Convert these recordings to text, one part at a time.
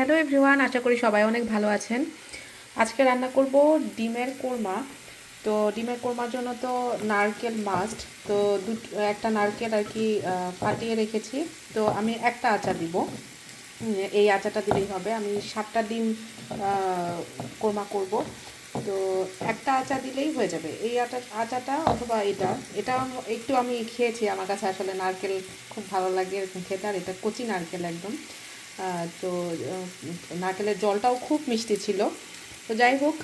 Hello everyone আশা করি সবাই অনেক ভালো আছেন। আজকে রান্না করব ডিমের কোরমা। তো ডিমের কোরমার জন্য তো নারকেল মাস্ট তো দুটো একটা নারকেল আর কি ফাটিয়ে রেখেছি। তো আমি একটা আচা দিব। এই আচাটা দিলেই হবে। আমি সাতটা ডিম কোরমা করব। তো একটা আচা দিলেই হয়ে যাবে। এই আটা আচাটা অথবা এটা এটা একটু আমি খেয়েছি। আমার কাছে আসলে নারকেল খুব ভালো লাগে, এরকম খেতে। আর এটা কচি নারকেল একদম। তো নারকেলের জলটাও খুব মিষ্টি ছিল। তো যাই হোক,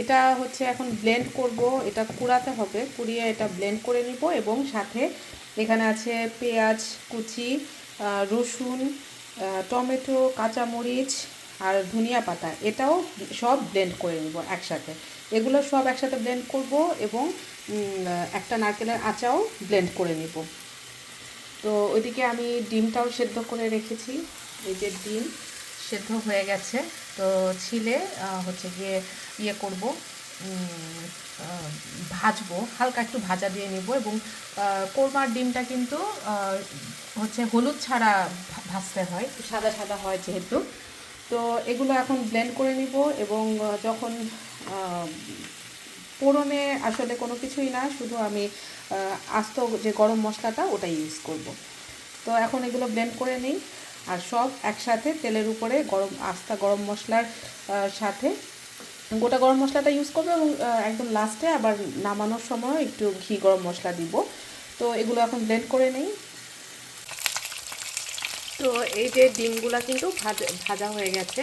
এটা হচ্ছে এখন ব্লেন্ড করব, এটা কুড়াতে হবে, কুড়িয়ে এটা ব্লেন্ড করে নিব এবং সাথে এখানে আছে পেঁয়াজ, কুচি রসুন টমেটো, কাঁচামরিচ আর ধনিয়া পাতা, এটাও সব ব্লেন্ড করে নিব একসাথে। এগুলো সব একসাথে ব্লেন্ড করব এবং একটা নারকেলের আচাও ব্লেন্ড করে নিব। তো ওইদিকে আমি ডিমটাও সেদ্ধ করে রেখেছি। এই যে ডিম সেদ্ধ হয়ে গেছে, তো ছিলে হচ্ছে গিয়ে ইয়ে করব ভাজবো, হালকা একটু ভাজা দিয়ে নেব এবং কোরমার ডিমটা কিন্তু হচ্ছে হলুদ ছাড়া ভাজতে হয়। সাদা সাদা হয় যেহেতু। তো এগুলো এখন ব্লেন্ড করে নিব এবং যখন পোড়নে আসলে কোনো কিছুই না, শুধু আমি আস্ত যে গরম মশলাটা ওটা ইউজ করব। তো এখন এগুলো ব্লেন্ড করে নিই। আর সব একসাথে তেলের উপরে গরম, আস্তা গরম মশলার সাথে। গোটা গরম মশলাটা ইউজ করব এবং একদম লাস্টে আবার নামানোর সময় একটু ঘি গরম মশলা দিব। তো এগুলো এখন ব্লেন্ড করে নিই। তো এই যে ডিমগুলো কিন্তু ভাজা ভাজা হয়ে গেছে।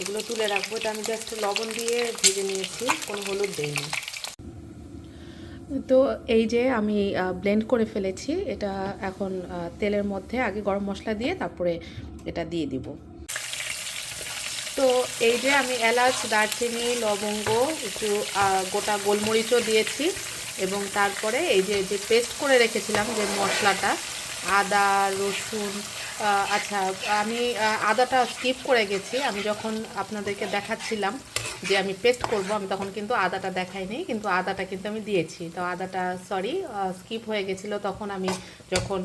এগুলো তুলে রাখব। এটা আমি জাস্ট লবণ দিয়ে ভেজে নিয়েছি। কোনো হলুদ দেইনি। তো এই যে আমি ব্লেন্ড করে ফেলেছি, এটা এখন তেলের মধ্যে আগে গরম মশলা দিয়ে তারপরে এটা দিয়ে দিব। তো এই যে আমি এলাচ, দারচিনি, লবঙ্গ, একটু গোটা গোলমরিচও দিয়েছি এবং তারপরে এই যে যে পেস্ট করে রেখেছিলাম যে মশলাটা, আদা, রসুন আচ্ছা আমি আদাটা স্কিপ করে গেছি। আমি যখন আপনাদেরকে দেখাচ্ছিলাম যে আমি পেস্ট করব, আমি তখন কিন্তু আদাটা দেখাইনি কিন্তু আদাটা কিন্তু আমি দিয়েছি। তো আদাটা সরি স্কিপ হয়ে গেছিল। তখন আমি যখন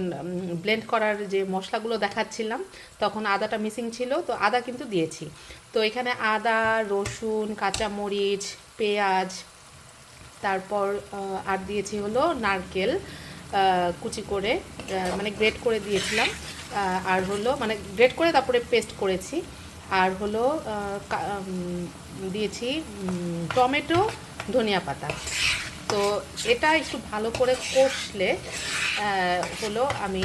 ব্লেন্ড করার যে মশলাগুলো দেখাচ্ছিলাম, তখন আদাটা মিসিং ছিল, তো আদা কিন্তু দিয়েছি। তো এখানে আদা, রসুন, কাঁচামরিচ, পেঁয়াজ, তারপর আর দিয়েছি হলো নারকেল কুচি করে মানে গ্রেট করে দিয়েছিলাম আর হলো মানে গ্রেট করে তারপরে পেস্ট করেছি। আর হলো দিয়েছি টমেটো, ধনিয়া পাতা। তো এটা একটু ভালো করে কষলে হলো আমি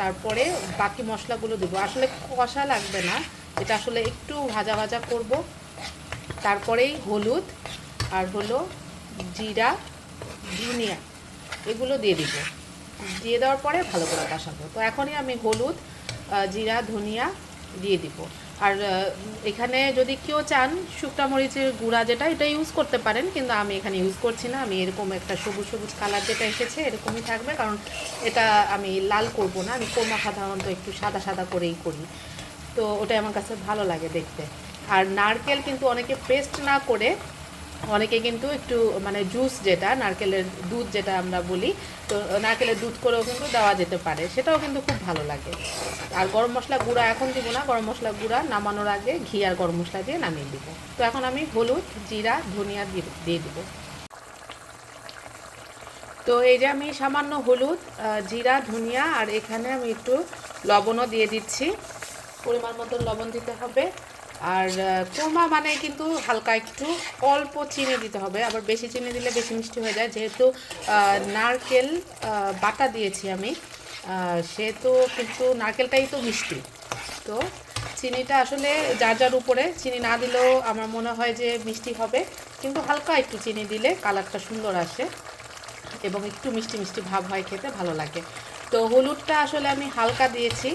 তারপরে বাকি মশলাগুলো দেবো। আসলে কষা লাগবে না, এটা আসলে একটু ভাজা ভাজা করব। তারপরেই হলুদ আর হলো জিরা, ধনিয়া, এগুলো দিয়ে দিব। দিয়ে দেওয়ার পরে ভালো করে কষাবো। তো এখনই আমি হলুদ জিরা, ধনিয়া দিয়ে দিব। আর এখানে যদি কেউ চান শুকনা মরিচের গুঁড়া যেটা, এটা ইউজ করতে পারেন, কিন্তু আমি এখানে ইউজ করছি না। আমি এরকম একটা সবুজ সবুজ কালার যেটা এসেছে, এরকমই থাকবে, কারণ এটা আমি লাল করব না। আমি কোমা সাধারণত একটু সাদা সাদা করেই করি। তো ওটাই আমার কাছে ভালো লাগে দেখতে। আর নারকেল কিন্তু অনেকে পেস্ট না করে অনেকে কিন্তু একটু মানে জুস যেটা, নারকেলের দুধ যেটা আমরা বলি, তো নারকেলের দুধ করেও কিন্তু দেওয়া যেতে পারে। সেটাও কিন্তু খুব ভালো লাগে। আর গরম মশলা গুঁড়া এখন দিব না, গরম মশলা গুঁড়া নামানোর আগে ঘি আর গরম মশলা দিয়ে নামিয়ে দিব। তো এখন আমি হলুদ, জিরা, ধনিয়া দিয়ে দিব। তো এই যে আমি সামান্য হলুদ জিরা, ধনিয়া আর এখানে আমি একটু লবণও দিয়ে দিচ্ছি। পরিমাণ মতো লবণ দিতে হবে। আর কোরমা মানে কিন্তু হালকা একটু অল্প চিনি দিতে হবে, আবার বেশি চিনি দিলে বেশি মিষ্টি হয়ে যায়। যেহেতু নারকেল বাটা দিয়েছি আমি সেহেতু কিন্তু নারকেলটাই তো মিষ্টি। তো চিনিটা আসলে যার যার উপরে, চিনি না দিলেও আমার মনে হয় যে মিষ্টি হবে, কিন্তু হালকা একটু চিনি দিলে কালারটা সুন্দর আসে এবং একটু মিষ্টি মিষ্টি ভাব হয় খেতে, ভালো লাগে। তো হলুদটা আসলে আমি হালকা দিয়েছি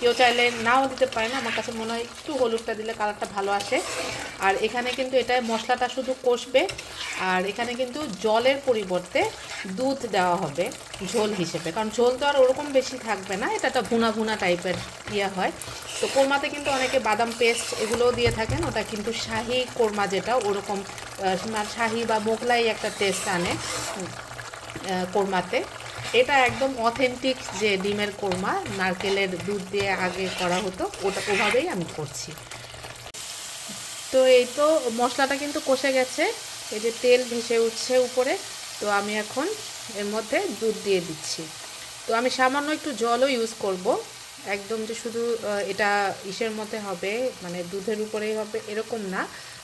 কেউ চাইলে নাও দিতে পারেন আমার কাছে মনে হয় একটু হলুদটা দিলে কালারটা ভালো আসে। আর এখানে কিন্তু এটা মশলাটা শুধু কষবে। আর এখানে কিন্তু জলের পরিবর্তে দুধ দেওয়া হবে ঝোল হিসেবে। কারণ ঝোল তো আর ওরকম বেশি থাকবে না। এটা একটা ভুনা ভুনা টাইপের ইয়ে হয়। তো কোরমাতে কিন্তু অনেকে বাদাম পেস্ট এগুলোও দিয়ে থাকেন। ওটা কিন্তু শাহি কোরমা যেটা, ওরকম শাহি বা মোগলাই একটা টেস্ট আনে কোরমাতে। এটা একদম অথেন্টিক যে ডিমের কোরমা, নারকেলের দুধ দিয়ে আগে করা হতো, ওটা ওভাবেই আমি করছি। তো এই তো মশলাটা কিন্তু কষে গেছে, এই যে তেল ভেসে উঠছে উপরে, তো আমি এখন এর মধ্যে দুধ দিয়ে দিচ্ছি। তো আমি সামান্য একটু জলও ইউজ করব, একদম যে শুধু এটা ইসের মধ্যে হবে মানে দুধের উপরেই হবে, এরকম না।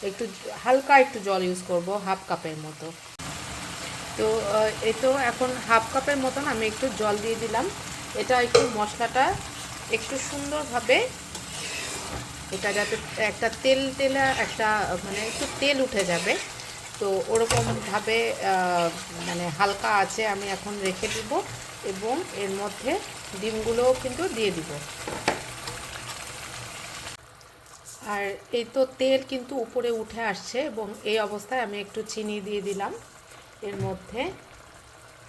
একটু হালকা একটু জল ইউজ করব, হাফ কাপের মতো। তো এই তো এখন হাফ কাপের মতন আমি একটু জল দিয়ে দিলাম। এটা একটু মশলাটা একটু সুন্দরভাবে এটা যাতে একটা তেল, তেলা একটা মানে একটু তেল উঠে যাবে। তো ওরকমভাবে মানে হালকা আছে আমি এখন রেখে দিব এবং এর মধ্যে ডিমগুলোও কিন্তু দিয়ে দিব। আর এই তো তেল কিন্তু উপরে উঠে আসছে এবং এই অবস্থায় আমি একটু চিনি দিয়ে দিলাম। এর মধ্যে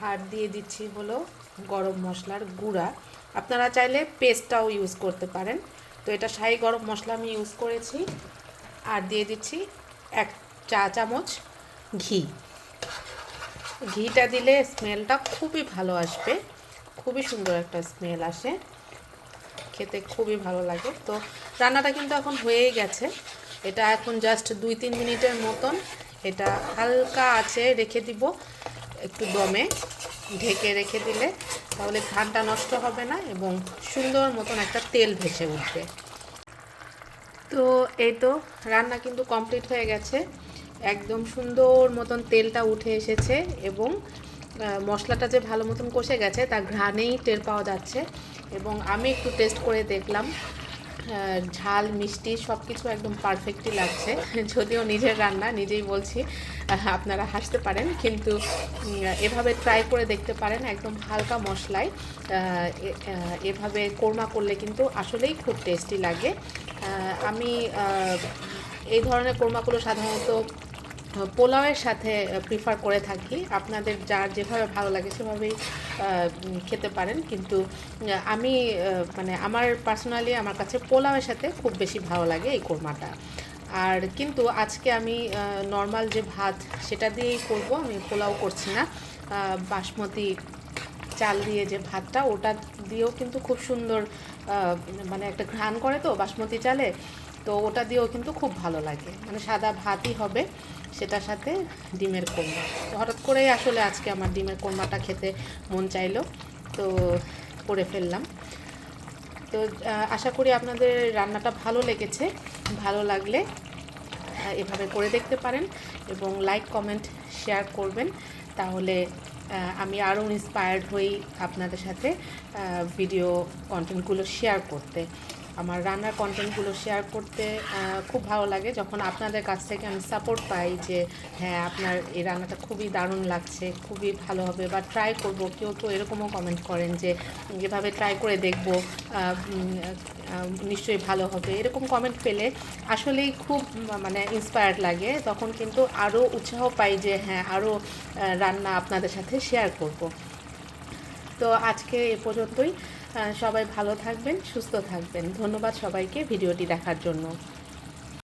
আর দিয়ে দিচ্ছি হলো গরম মশলার গুঁড়া। আপনারা চাইলে পেস্টটাও ইউজ করতে পারেন। তো এটা শাহি গরম মশলা আমি ইউজ করেছি। আর দিয়ে দিচ্ছি এক চা চামচ ঘি। ঘিটা দিলে স্মেলটা খুবই ভালো আসবে। খুবই সুন্দর একটা স্মেল আসে। খেতে খুবই ভালো লাগে। তো রান্নাটা কিন্তু এখন হয়েই গেছে। এটা এখন জাস্ট দুই তিন মিনিটের মতন এটা হালকা আছে, রেখে দিব একটু দমে, ঢেকে রেখে দিলে তাহলে ঘানটা নষ্ট হবে না এবং সুন্দর মতন একটা তেল ভেসে উঠবে। তো এই তো রান্না কিন্তু কমপ্লিট হয়ে গেছে। একদম সুন্দর মতন তেলটা উঠে এসেছে এবং মশলাটা যে ভালো মতন কষে গেছে তার ঘ্রাণেই টের পাওয়া যাচ্ছে এবং আমি একটু টেস্ট করে দেখলাম। ঝাল, মিষ্টি সব কিছু একদম পারফেক্টই লাগছে। যদিও নিজের রান্না নিজেই বলছি আপনারা হাসতে পারেন, কিন্তু এভাবে ট্রাই করে দেখতে পারেন, একদম হালকা মশলায় এভাবে কোরমা করলে কিন্তু আসলেই খুব টেস্টি লাগে। আমি এই ধরনের কোরমাগুলো সাধারণত, পোলাওয়ের সাথে প্রিফার করে থাকি। আপনাদের যার যেভাবে ভালো লাগে সেভাবেই খেতে পারেন। কিন্তু আমি মানে আমার পার্সোনালি আমার কাছে পোলাওয়ের সাথে খুব বেশি ভালো লাগে এই কোরমাটা। আর কিন্তু আজকে আমি নর্মাল যে ভাত সেটা দিয়েই করব, আমি পোলাও করছি না। বাসমতি চাল দিয়ে যে ভাতটা, ওটা দিয়েও কিন্তু খুব সুন্দর মানে একটা ঘ্রাণ করে তো বাসমতি চালে। তো ওটা দিয়েও কিন্তু খুব ভালো লাগে। মানে সাদা ভাতই হবে, সেটার সাথে ডিমের কোরমা তো হঠাৎ করেই আসলে আজকে আমার ডিমের কোরমাটা খেতে মন চাইলো, তো করে ফেললাম। তো আশা করি আপনাদের রান্নাটা ভালো লেগেছে, ভালো লাগলে এভাবে করে দেখতে পারেন এবং লাইক, কমেন্ট, শেয়ার করবেন। তাহলে আমি আরও ইন্সপায়ার্ড হই আপনাদের সাথে ভিডিও কন্টেন্টগুলো শেয়ার করতে। আমার রান্নার কন্টেন্টগুলো শেয়ার করতে খুব ভালো লাগে। যখন আপনাদের কাছ থেকে আমি সাপোর্ট পাই যে হ্যাঁ আপনার এই রান্নাটা খুবই দারুণ লাগছে, খুবই ভালো হবে বা ট্রাই করব, কেউ তো এরকমও কমেন্ট করেন যে, এভাবে ট্রাই করে দেখব নিশ্চয়ই ভালো হবে। এরকম কমেন্ট পেলে আসলেই খুব মানে ইন্সপায়ার্ড লাগে। তখন কিন্তু আরও উৎসাহ পাই যে হ্যাঁ আরও রান্না আপনাদের সাথে শেয়ার করব। তো আজকে এ পর্যন্তই। সবাই ভালো থাকবেন সুস্থ থাকবেন। ধন্যবাদ সবাইকে ভিডিওটি দেখার জন্য।